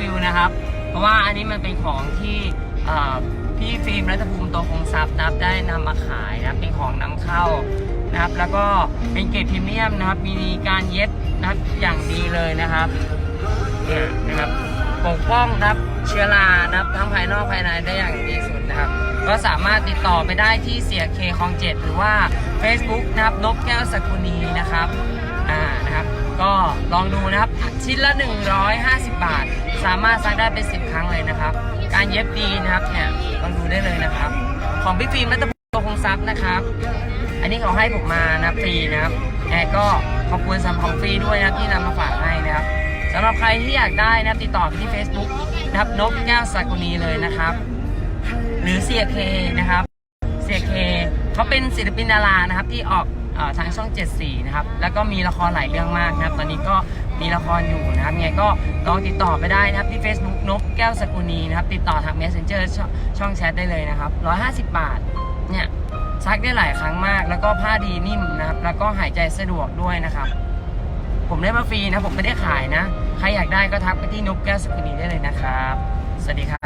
วิวนะครับ เพราะว่าอันนี้มันเป็นของที่พี่ฟิล์มรัฐภูมิโตคงทรัพย์นะครับได้นำมาขายนะเป็นของนำเข้านะครับ แล้วก็เป็นเกรดพรีเมียมนะครับ มีการเย็บนะครับอย่างดีเลยนะครับเนี่ยนะครับปกป้องนะครับเชื้อรานะครับทั้งภายนอกภายในได้อย่างดีสุดนะครับ ก็สามารถติดต่อไปได้ที่เสียเคคลองเจ็ดหรือว่า Facebook นะครับนกแก้วสกุลีนะครับอ่า ลองดูนะครับ ชิ้นละ 150 บาท สามารถซักได้เป็น 10 ครั้งเลยนะครับ การเย็บดีนะครับเนี่ยลองดูได้เลยนะครับ ของพี่ฟิล์มรัตพงศ์คงทรัพย์นะครับ อันนี้เขาให้ผมมานะฟรีนะครับแอร์ก็ขอบคุณสำหรับของฟรีด้วยนะครับที่นำมาฝากให้นะครับสำหรับใครที่อยากได้นะติดต่อที่ Facebook นะครับนกแก้วสากุลีเลยนะครับ หรือเสียเคนะครับเสียเคเขาเป็นศิลปินดารานะครับที่ออก ทางช่อง 74 นะครับ แล้วก็มีละครหลายเรื่องมากนะครับ ตอนนี้ก็มีละครอยู่นะครับยังไงก็ลองติดต่อไปได้นะครับที่ Facebook นกแก้วสกุลีนะครับ ติดต่อทาง Messenger ชช่องแชทได้เลยนะครับ 150 บาท เนี่ยซักได้หลายครั้งมาก แล้วก็ผ้าดีนิ่มนะครับ แล้วก็หายใจสะดวกด้วยนะครับ ผมได้มาฟรีนะ ผมไม่ได้ขายนะ ใครอยากได้ก็ทักไปที่นกแก้วสกุลีได้เลยนะครับ สวัสดีครับ